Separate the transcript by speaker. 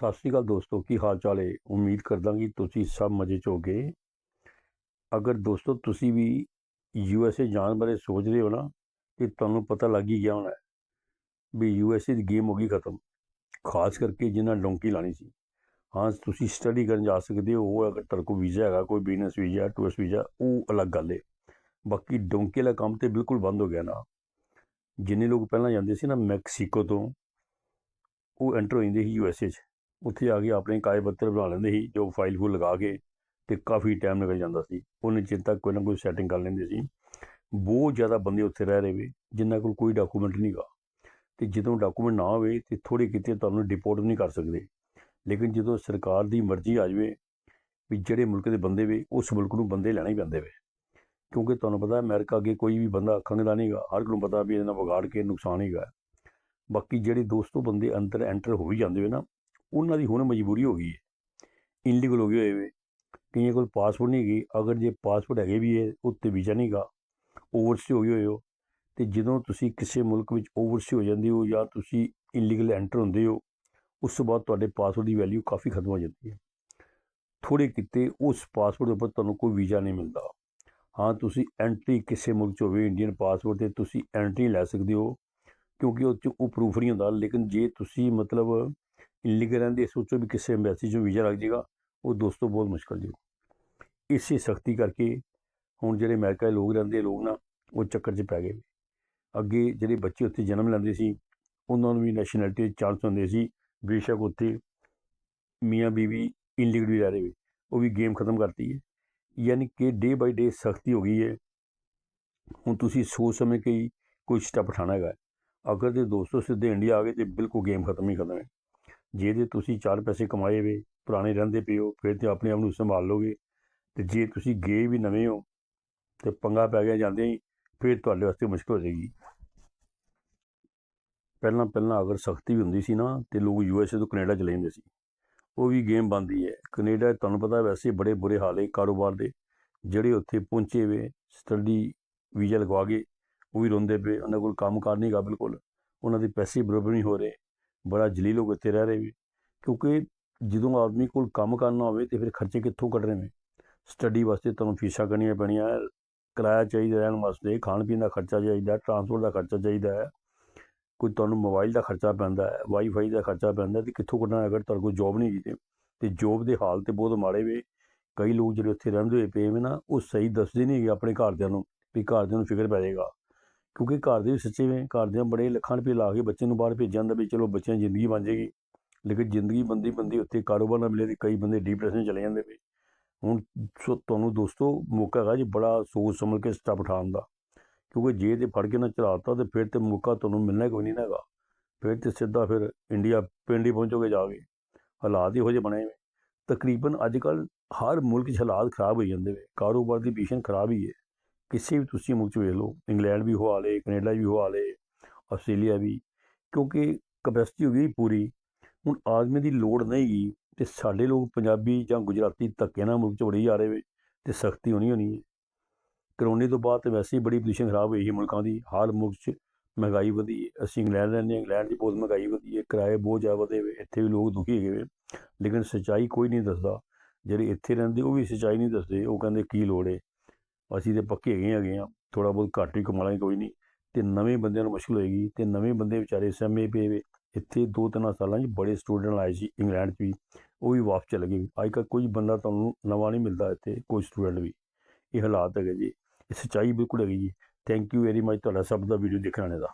Speaker 1: ਸਤਿ ਸ਼੍ਰੀ ਅਕਾਲ ਦੋਸਤੋ, ਕੀ ਹਾਲ ਚਾਲ ਹੈ? ਉਮੀਦ ਕਰਦਾ ਕਿ ਤੁਸੀਂ ਸਭ ਮਜ਼ੇ 'ਚ ਹੋਗੇ। ਅਗਰ ਦੋਸਤੋ, ਤੁਸੀਂ ਵੀ ਯੂ ਐਸ ਏ ਜਾਣ ਬਾਰੇ ਸੋਚ ਰਹੇ ਹੋ ਨਾ, ਤੇ ਤੁਹਾਨੂੰ ਪਤਾ ਲੱਗ ਹੀ ਗਿਆ ਹੋਣਾ ਵੀ ਯੂ ਐਸ ਏ ਦੀ ਗੇਮ ਹੋ ਗਈ ਖਤਮ। ਖਾਸ ਕਰਕੇ ਜਿਨ੍ਹਾਂ ਡੋਂਕੀ ਲਾਣੀ ਸੀ। ਹਾਂ, ਤੁਸੀਂ ਸਟੱਡੀ ਕਰਨ ਜਾ ਸਕਦੇ ਹੋ, ਉਹ ਅਗਰ ਤੁਹਾਡੇ ਕੋਲ ਵੀਜ਼ਾ ਹੈਗਾ, ਕੋਈ ਬਿਜ਼ਨਸ ਵੀਜ਼ਾ, ਟੂਰਿਸਟ ਵੀਜ਼ਾ, ਉਹ ਅਲੱਗ ਗੱਲ ਹੈ। ਬਾਕੀ ਡੋਂਕੀ ਵਾਲਾ ਕੰਮ ਤੇ ਬਿਲਕੁਲ ਬੰਦ ਹੋ ਗਿਆ ਨਾ। ਜਿੰਨੇ ਲੋਕ ਪਹਿਲਾਂ ਜਾਂਦੇ ਸੀ ਨਾ ਮੈਕਸੀਕੋ ਤੋਂ, ਉਹ ਐਂਟਰ ਹੋ ਜਾਂਦੇ ਸੀ ਯੂ ਐਸ ਏ 'ਚ। ਉੱਥੇ ਆ ਕੇ ਆਪਣੇ ਕਾਗਜ਼ ਪੱਤਰ ਬਣਾ ਲੈਂਦੇ ਸੀ, ਜੋ ਫਾਈਲ ਫੂਲ ਲਗਾ ਕੇ ਤੇ ਕਾਫੀ ਟਾਈਮ ਨਿਕਲ ਜਾਂਦਾ ਸੀ। ਉਹਨੇ ਚਿੰਤਾ ਕੋਈ ਨਾ ਕੋਈ ਸੈਟਿੰਗ ਕਰ ਲੈਂਦੇ ਸੀ। ਬਹੁਤ ਜ਼ਿਆਦਾ ਬੰਦੇ ਉੱਥੇ ਰਹਿ ਰਹੇ ਵੇ, ਜਿਨ੍ਹਾਂ ਕੋਲ ਕੋਈ ਡਾਕੂਮੈਂਟ ਨਹੀਂਗਾ ਤੇ ਜਦੋਂ ਡਾਕੂਮੈਂਟ ਨਾ ਹੋਵੇ ਤੇ ਥੋੜੀ ਕਿਤੇ ਤੁਹਾਨੂੰ ਡਿਪੋਰਟ ਨਹੀਂ ਕਰ ਸਕਦੇ। ਲੇਕਿਨ ਜਦੋਂ ਸਰਕਾਰ ਦੀ ਮਰਜ਼ੀ ਆ ਜਾਵੇ ਵੀ ਜਿਹੜੇ ਮੁਲਕ ਦੇ ਬੰਦੇ ਵੇ, ਉਸ ਮੁਲਕ ਨੂੰ ਬੰਦੇ ਲੈਣੇ ਹੀ ਪੈਂਦੇ ਵੇ। ਕਿਉਂਕਿ ਤੁਹਾਨੂੰ ਪਤਾ ਅਮਰੀਕਾ ਅੱਗੇ ਕੋਈ ਵੀ ਬੰਦਾ ਖੰਗਦਾ ਨਹੀਂਗਾ ਹਰ ਕੋਈ ਨੂੰ ਪਤਾ ਵੀ ਇਹਦੇ ਨਾਲ ਵਿਗਾੜ ਕੇ ਨੁਕਸਾਨ ਹੀਗਾ ਬਾਕੀ ਜਿਹੜੇ ਦੋਸਤੋ ਬੰਦੇ ਅੰਦਰ ਐਂਟਰ ਹੋ ਹੀ ਜਾਂਦੇ ਵੇ ਨਾ ਉਹਨਾਂ ਦੀ ਹੁਣ ਮਜਬੂਰੀ ਹੋ ਗਈ ਹੈ। ਇਨਲੀਗਲ ਹੋ ਗਏ ਹੋਏ ਵੇ ਕਈਆਂ ਕੋਲ ਪਾਸਪੋਰਟ ਨਹੀਂ ਹੈਗੀ, ਅਗਰ ਜੇ ਪਾਸਪੋਰਟ ਹੈਗੇ ਵੀ ਹੈ, ਉੱਤੇ ਵੀਜ਼ਾ ਨਹੀਂਗਾ ਓਵਰਸੀ ਹੋ ਗਏ ਹੋਏ ਹੋ, ਤੇ ਜਦੋਂ ਤੁਸੀਂ ਕਿਸੇ ਮੁਲਕ ਵਿੱਚ ਓਵਰਸੀ ਹੋ ਜਾਂਦੇ ਹੋ ਜਾਂ ਤੁਸੀਂ ਇਨਲੀਗਲ ਐਂਟਰ ਹੁੰਦੇ ਹੋ, ਉਸ ਤੋਂ ਬਾਅਦ ਤੁਹਾਡੇ ਪਾਸਪੋਰਟ ਦੀ ਵੈਲਿਊ ਕਾਫੀ ਖਤਮ ਹੋ ਜਾਂਦੀ ਹੈ। ਥੋੜੇ ਕਿਤੇ ਉਸ ਪਾਸਪੋਰਟ ਦੇ ਉੱਪਰ ਤੁਹਾਨੂੰ ਕੋਈ ਵੀਜ਼ਾ ਨਹੀਂ ਮਿਲਦਾ। ਹਾਂ, ਤੁਸੀਂ ਐਂਟਰੀ ਕਿਸੇ ਮੁਲਕ 'ਚ ਹੋਵੇ ਇੰਡੀਅਨ ਪਾਸਪੋਰਟ ਤੇ ਤੁਸੀਂ ਐਂਟਰੀ ਲੈ ਸਕਦੇ ਹੋ, ਕਿਉਂਕਿ ਉਹ 'ਚ ਉਹ ਪ੍ਰੂਫ ਨਹੀਂ ਹੁੰਦਾ, ਲੇਕਿਨ ਜੇ ਤੁਸੀਂ ਮਤਲਬ ਇਲੀਗਲ ਰਹਿੰਦੇ ਸੋਚੋ ਵੀ ਕਿਸੇ ਐਮਬੈਸੀ 'ਚੋਂ ਵੀਜ਼ਾ ਲੱਗ ਜਾਏਗਾ, ਉਹ ਦੋਸਤੋ ਬਹੁਤ ਮੁਸ਼ਕਲ ਜੀ। ਇਸੇ ਸਖਤੀ ਕਰਕੇ ਹੁਣ ਜਿਹੜੇ ਅਮਰੀਕਾ ਦੇ ਲੋਕ ਰਹਿੰਦੇ ਲੋਕ ਨਾ ਉਹ ਚੱਕਰ 'ਚ ਪੈ ਗਏ। ਅੱਗੇ ਜਿਹੜੇ ਬੱਚੇ ਉੱਥੇ ਜਨਮ ਲੈਂਦੇ ਸੀ, ਉਹਨਾਂ ਨੂੰ ਵੀ ਨੈਸ਼ਨੈਲਿਟੀ ਦੇ ਚਾਂਸ ਹੁੰਦੇ ਸੀ, ਬੇਸ਼ੱਕ ਉੱਥੇ ਮੀਆਂ ਬੀਵੀ ਇਨਲੀਗਲ ਵੀ ਰਹਿ ਰਹੇ, ਉਹ ਵੀ ਗੇਮ ਖਤਮ ਕਰਤੀ ਹੈ। ਯਾਨੀ ਕਿ ਡੇ ਬਾਈ ਡੇ ਸਖਤੀ ਹੋ ਗਈ ਹੈ। ਹੁਣ ਤੁਸੀਂ ਸੋਚ ਸਮਝ ਕੇ ਕੋਈ ਸਟੈਪ ਉਠਾਣਾ ਹੈਗਾ। ਅਗਰ ਤੇ ਦੋਸਤੋ ਸਿੱਧੇ ਇੰਡੀਆ ਆ ਗਏ, ਤੇ ਬਿਲਕੁਲ ਗੇਮ ਖਤਮ ਹੀ ਖਤਮ ਹੈ। ਜੇ ਤੇ ਤੁਸੀਂ ਚਾਰ ਪੈਸੇ ਕਮਾਏ ਵੇ, ਪੁਰਾਣੇ ਰਹਿੰਦੇ ਪਿਓ ਫਿਰ ਤੇ ਆਪਣੇ ਆਪ ਨੂੰ ਸੰਭਾਲ ਲੋਗੇ। ਤੇ ਜੇ ਤੁਸੀਂ ਗਏ ਵੀ ਨਵੇਂ ਹੋ ਤੇ ਪੰਗਾ ਪੈ ਗਿਆ ਜਾਂਦੇ ਹੀ, ਫਿਰ ਤੁਹਾਡੇ ਵਾਸਤੇ ਮੁਸ਼ਕਲ ਹੋ ਜਾਏਗੀ। ਪਹਿਲਾਂ ਪਹਿਲਾਂ ਅਗਰ ਸਖਤੀ ਵੀ ਹੁੰਦੀ ਸੀ ਨਾ, ਤੇ ਲੋਕ ਯੂ ਐਸ ਏ ਤੋਂ ਕੈਨੇਡਾ ਚਲੇ ਜਾਂਦੇ ਸੀ। ਉਹ ਵੀ ਗੇਮ ਬੰਦੀ ਹੈ ਕੈਨੇਡਾ ਤੁਹਾਨੂੰ ਪਤਾ ਵੈਸੇ ਬੜੇ ਬੁਰੇ ਹਾਲ ਹੈ ਕਾਰੋਬਾਰ ਦੇ। ਜਿਹੜੇ ਉੱਥੇ ਪਹੁੰਚੇ ਵੇ, ਸਟੱਡੀ ਵੀਜ਼ਾ ਲਗਵਾ ਕੇ, ਉਹ ਵੀ ਰੋਂਦੇ ਪਏ, ਉਹਨਾਂ ਕੋਲ ਕੰਮ ਕਾਰ ਨਹੀਂਗਾ ਬਿਲਕੁਲ। ਉਹਨਾਂ ਦੇ ਪੈਸੇ ਬਰੋਬਰ ਨਹੀਂ ਹੋ ਰਹੇ। ਬੜਾ ਜਲੀਲ ਲੋਕ ਇੱਥੇ ਰਹਿ ਰਹੇ ਵੀ। ਕਿਉਂਕਿ ਜਦੋਂ ਆਦਮੀ ਕੋਲ ਕੰਮ ਕਰਨਾ ਹੋਵੇ ਤੇ ਫਿਰ ਖਰਚੇ ਕਿੱਥੋਂ ਕੱਢਣੇ ਨੇ? ਸਟੱਡੀ ਵਾਸਤੇ ਤੁਹਾਨੂੰ ਫੀਸਾਂ ਕਰਨੀਆਂ ਪੈਣੀਆਂ, ਕਿਰਾਇਆ ਚਾਹੀਦਾ ਰਹਿਣ ਵਾਸਤੇ, ਖਾਣ ਪੀਣ ਦਾ ਖਰਚਾ ਚਾਹੀਦਾ ਟਰਾਂਸਪੋਰਟ ਦਾ ਖਰਚਾ ਚਾਹੀਦਾ ਹੈ। ਕੋਈ ਤੁਹਾਨੂੰ ਮੋਬਾਈਲ ਦਾ ਖਰਚਾ ਪੈਂਦਾ ਹੈ ਵਾਈਫਾਈ ਦਾ ਖਰਚਾ ਪੈਂਦਾ ਤੇ ਕਿੱਥੋਂ ਕੱਢਣਾ ਅਗਰ ਤੁਹਾਡੇ ਕੋਲ ਜੋਬ ਨਹੀਂ ਕੀਤੇ? ਤੇ ਜੋਬ ਦੇ ਹਾਲ ਤੇ ਬਹੁਤ ਮਾੜੇ ਵੇ। ਕਈ ਲੋਕ ਜਿਹੜੇ ਉੱਥੇ ਰਹਿੰਦੇ ਹੋਏ ਪਏ ਵੇ ਨਾ, ਉਹ ਸਹੀ ਦੱਸਦੇ ਨਹੀਂ ਹੈਗੇ ਆਪਣੇ ਘਰਦਿਆਂ ਨੂੰ ਵੀ ਘਰਦਿਆਂ ਨੂੰ ਫਿਕਰ ਪੈ ਜਾਏਗਾ। ਕਿਉਂਕਿ ਘਰ ਦੇ ਵੀ ਸੱਚੇ ਵੇ ਘਰਦਿਆਂ ਬੜੇ ਲੱਖਾਂ ਰੁਪਏ ਲਾ ਕੇ ਬੱਚੇ ਨੂੰ ਬਾਹਰ ਭੇਜਿਆ ਜਾਂਦਾ ਵੀ ਚਲੋ ਬੱਚਿਆਂ ਦੀ ਜ਼ਿੰਦਗੀ ਬਣ ਜਾਏਗੀ। ਲੇਕਿਨ ਜ਼ਿੰਦਗੀ ਬੰਦੀ ਬੰਦੀ ਉੱਥੇ ਕਾਰੋਬਾਰ ਨਾ ਮਿਲੇ ਤੇ ਕਈ ਬੰਦੇ ਡਿਪਰੈਸ਼ਨ ਚਲੇ ਜਾਂਦੇ ਵੇ ਹੁਣ ਸੋ, ਤੁਹਾਨੂੰ ਦੋਸਤੋ ਮੌਕਾ ਹੈਗਾ ਜੀ ਬੜਾ ਸੋਚ ਸਮਝ ਕੇ ਸਟੈਪ ਉਠਾਉਣ ਦਾ। ਕਿਉਂਕਿ ਜੇ ਤੇ ਫੜ ਕੇ ਨਾ ਚਲਾਤਾ ਤੇ ਫਿਰ ਤੇ ਮੌਕਾ ਤੁਹਾਨੂੰ ਮਿਲਣਾ ਕੋਈ ਨਹੀਂ ਨਾ ਹੈਗਾ। ਫਿਰ ਤੇ ਸਿੱਧਾ ਫਿਰ ਇੰਡੀਆ, ਪਿੰਡ ਹੀ ਪਹੁੰਚੋਗੇ ਜਾ ਕੇ। ਹਾਲਾਤ ਇਹੋ ਜਿਹੇ ਬਣੇ ਵੇ ਤਕਰੀਬਨ ਅੱਜ ਕੱਲ ਹਰ ਮੁਲਕ 'ਚ ਹਾਲਾਤ ਖਰਾਬ ਹੋਈ ਜਾਂਦੇ ਵੇ ਕਾਰੋਬਾਰ ਦੀ ਪੋਜੀਸ਼ਨ ਖਰਾਬ ਹੀ ਹੈ। ਕਿਸੇ ਵੀ ਤੁਸੀਂ ਮੁਲਕ 'ਚ ਵੇਖ ਲਓ, ਇੰਗਲੈਂਡ ਵੀ ਹੋ ਹਾਲੇ ਕੈਨੇਡਾ ਵੀ ਹੋ ਹਾਲੇ ਆਸਟ੍ਰੇਲੀਆ ਵੀ, ਕਿਉਂਕਿ ਕਪੈਸਿਟੀ ਹੋ ਗਈ ਪੂਰੀ। ਹੁਣ ਆਦਮੀ ਦੀ ਲੋੜ ਨਹੀਂ ਗਈ ਤੇ ਸਾਡੇ ਲੋਕ ਪੰਜਾਬੀ ਜਾਂ ਗੁਜਰਾਤੀ ਧੱਕੇ ਨਾਲ ਮੁਲਕ 'ਚ ਵੜੀ ਜਾ ਰਹੇ ਵੇ ਤੇ ਸਖਤੀ ਹੋਣੀ ਹੋਣੀ ਹੈ ਕਰੋਨੇ ਤੋਂ ਬਾਅਦ ਤੇ ਵੈਸੇ ਹੀ ਬੜੀ ਪੋਜੀਸ਼ਨ ਖਰਾਬ ਹੋਈ ਸੀ ਮੁਲਕਾਂ ਦੀ, ਹਰ ਮੁਲਕ 'ਚ ਮਹਿੰਗਾਈ ਵਧੀ ਹੈ ਅਸੀਂ ਇੰਗਲੈਂਡ ਰਹਿੰਦੇ ਹਾਂ, ਇੰਗਲੈਂਡ ਦੀ ਬਹੁਤ ਮਹਿੰਗਾਈ ਵਧੀ ਹੈ ਕਿਰਾਏ ਬਹੁਤ ਜ਼ਿਆਦਾ ਵਧੇ ਵੇ, ਇੱਥੇ ਵੀ ਲੋਕ ਦੁਖੀ ਹੈਗੇ ਵੇ। ਲੇਕਿਨ ਸੱਚਾਈ ਕੋਈ ਨਹੀਂ ਦੱਸਦਾ, ਜਿਹੜੇ ਇੱਥੇ ਰਹਿੰਦੇ ਉਹ ਵੀ ਸੱਚਾਈ ਨਹੀਂ ਦੱਸਦੇ, ਉਹ ਕਹਿੰਦੇ ਕੀ ਲੋੜ ਹੈ ਅਸੀਂ ਤੇ ਪੱਕੇ ਹੈਗੇ ਹੈਗੇ ਆ ਥੋੜਾ ਬਹੁਤ ਘੱਟ ਹੀ ਕਮਾ ਲਾਂਗੇ, ਕੋਈ ਨਹੀਂ। ਤੇ ਨਵੇਂ ਬੰਦਿਆਂ ਨੂੰ ਮੁਸ਼ਕਲ ਹੋਏਗੀ ਤੇ ਨਵੇਂ ਬੰਦੇ ਵਿਚਾਰੇ ਸਮੇਂ ਪਏ ਵੇ। ਇੱਥੇ ਦੋ ਤਿੰਨ ਸਾਲਾਂ 'ਚ ਬੜੇ ਸਟੂਡੈਂਟ ਆਏ ਸੀ ਇੰਗਲੈਂਡ 'ਚ ਵੀ, ਉਹ ਵੀ ਵਾਪਸ ਚਲੇ ਗਏ। ਅੱਜ ਕੱਲ੍ਹ ਕੋਈ ਬੰਦਾ ਤੁਹਾਨੂੰ ਨਵਾਂ ਨਹੀਂ ਮਿਲਦਾ ਇੱਥੇ, ਕੋਈ ਸਟੂਡੈਂਟ ਵੀ। ਇਹ ਹਾਲਾਤ ਹੈਗੇ ਜੀ। ਇਹ ਸੱਚਾਈ ਬਿਲਕੁਲ ਹੈਗੀ ਜੀ। ਥੈਂਕ ਯੂ ਵੈਰੀ ਮਚ ਤੁਹਾਡਾ ਸਭ ਦਾ ਵੀਡੀਓ ਦੇਖਣ ਆਣੇ ਦਾ।